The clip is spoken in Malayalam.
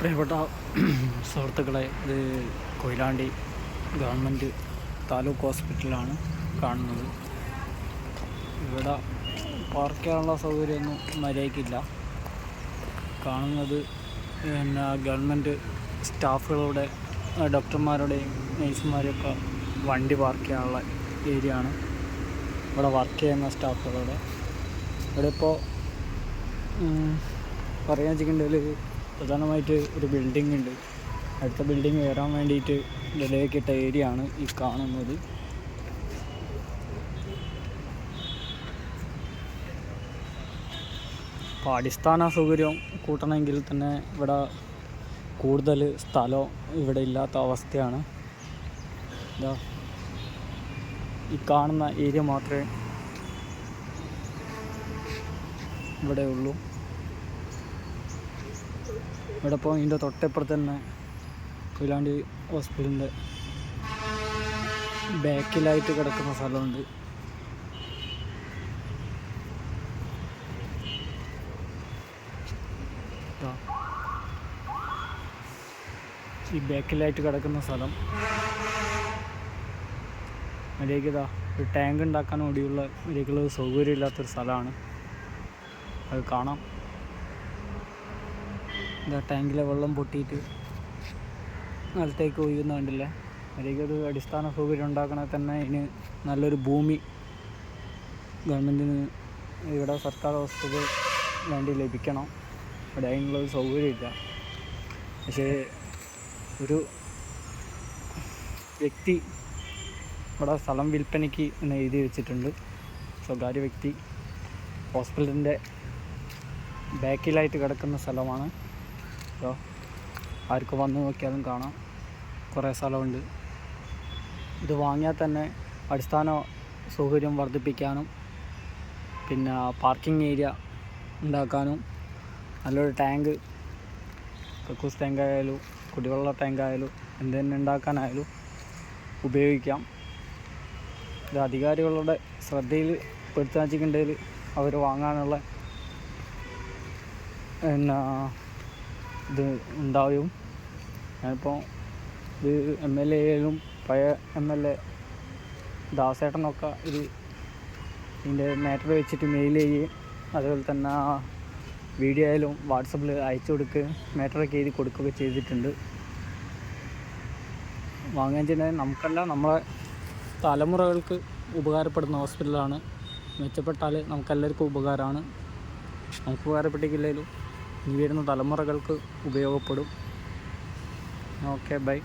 പ്രിയപ്പെട്ട സുഹൃത്തുക്കളെ ഇത് കൊയിലാണ്ടി ഗവൺമെന്റ് താലൂക്ക് ഹോസ്പിറ്റലാണ് കാണുന്നത്. ഇവിടെ പാർക്ക് ചെയ്യാനുള്ള സൗകര്യമൊന്നും മര്യാദയ്ക്കില്ല. കാണുന്നത് പിന്നെ ഗവൺമെന്റ് സ്റ്റാഫുകളുടെ ഡോക്ടർമാരുടെയും നേഴ്സുമാരെയൊക്കെ വണ്ടി പാർക്ക് ചെയ്യാനുള്ള ഏരിയ ആണ് ഇവിടെ വർക്ക് ചെയ്യുന്ന സ്റ്റാഫുകളുടെ. ഇവിടെ ഇപ്പോൾ പറയാൻ വെച്ചിട്ടുണ്ടെങ്കിൽ പ്രധാനമായിട്ട് ഒരു ബിൽഡിംഗ് ഉണ്ട്. അടുത്ത ബിൽഡിംഗ് കയറാൻ വേണ്ടിയിട്ട് നിലയൊക്കിട്ട ഏരിയ ആണ് ഈ കാണുന്നത്. അപ്പോൾ അടിസ്ഥാന സൗകര്യം കൂട്ടണമെങ്കിൽ തന്നെ ഇവിടെ കൂടുതൽ സ്ഥലം ഇവിടെ ഇല്ലാത്ത അവസ്ഥയാണ്. ഇതാ ഈ കാണുന്ന ഏരിയ മാത്രമേ ഇവിടെ ഉള്ളൂ. ഇവിടെ ഇപ്പോൾ ഇതിന്റെ തൊട്ടപ്പുറത്ത് തന്നെ കൊയിലാണ്ടി ഹോസ്പിറ്റലിന്റെ ബാക്കിലായിട്ട് കിടക്കുന്ന സ്ഥലമുണ്ട്. ഈ ബാക്കിലായിട്ട് കിടക്കുന്ന സ്ഥലം. മര്യാദയ്ക്ക് ഒരു ടാങ്ക് ഉണ്ടാക്കാൻ ഓടിയുള്ള മര്യാദ സൗകര്യമില്ലാത്തൊരു സ്ഥലമാണ്. അത് കാണാം. ഇതാ ടാങ്കിലെ വെള്ളം പൊട്ടിയിട്ട് നിലത്തേക്ക് ഒഴിയുന്ന കണ്ടില്ല? അതിലേക്ക് ഒരു അടിസ്ഥാന സൗകര്യം ഉണ്ടാക്കണമെങ്കിൽ തന്നെ ഇതിന് നല്ലൊരു ഭൂമി ഗവൺമെന്റിന് ഇവിടെ സർക്കാർ വസ്തുക്കൾ വേണ്ടി ലഭിക്കണം. ഇവിടെ അതിനുള്ളൊരു സൗകര്യമില്ല പക്ഷേ ഒരു വ്യക്തി ഇവിടെ സ്ഥലം വിൽപ്പനയ്ക്ക് എന്ന് എഴുതി വെച്ചിട്ടുണ്ട്. സ്വകാര്യ വ്യക്തി ഹോസ്പിറ്റലിന്റെ ബാക്കിലായിട്ട് കിടക്കുന്ന സ്ഥലമാണ്. അപ്പോൾ ആർക്ക് വന്ന് നോക്കിയാലും കാണാം. കുറേ സ്ഥലമുണ്ട്. ഇത് വാങ്ങിയാൽ തന്നെ അടിസ്ഥാന സൗകര്യം വർദ്ധിപ്പിക്കാനും പിന്നെ പാർക്കിംഗ് ഏരിയ ഉണ്ടാക്കാനും നല്ലൊരു ടാങ്ക് കക്കൂസ് ടാങ്ക് ആയാലും കുടിവെള്ള ടാങ്ക് ആയാലും എന്ത് തന്നെ ഉണ്ടാക്കാനായാലും ഉപയോഗിക്കാം. ഇത് അധികാരികളുടെ ശ്രദ്ധയിൽ പെടുത്താൻ വെച്ചിട്ടുണ്ടെങ്കിൽ അവർ വാങ്ങാനുള്ള പിന്നെ ഇത് ഉണ്ടാവും. ഞാനിപ്പോൾ ഇത് എം എൽ എ ആയാലും പഴയ എം എൽ എ ദാസേട്ടനൊക്കെ ഇത് ഇതിന്റെ മാറ്റർ വെച്ചിട്ട് മെയിൽ ചെയ്യുകയും അതുപോലെ തന്നെ വീഡിയോ ആയാലും വാട്സപ്പിൽ അയച്ചു കൊടുക്കുക മാറ്ററൊക്കെ എഴുതി കൊടുക്കുകയൊക്കെ ചെയ്തിട്ടുണ്ട്. ചെയ്യുന്നത് നമുക്കല്ല നമ്മളെ തലമുറകൾക്ക് ഉപകാരപ്പെടുന്ന ഹോസ്പിറ്റലാണ് മെച്ചപ്പെട്ടാൽ നമുക്കെല്ലാവർക്കും ഉപകാരമാണ്. നമുക്ക് ഉപകാരപ്പെട്ടിട്ടില്ലെങ്കിലും ഇനി വരുന്ന തലമുറകൾക്ക് ഉപയോഗപ്പെടും. Okay bye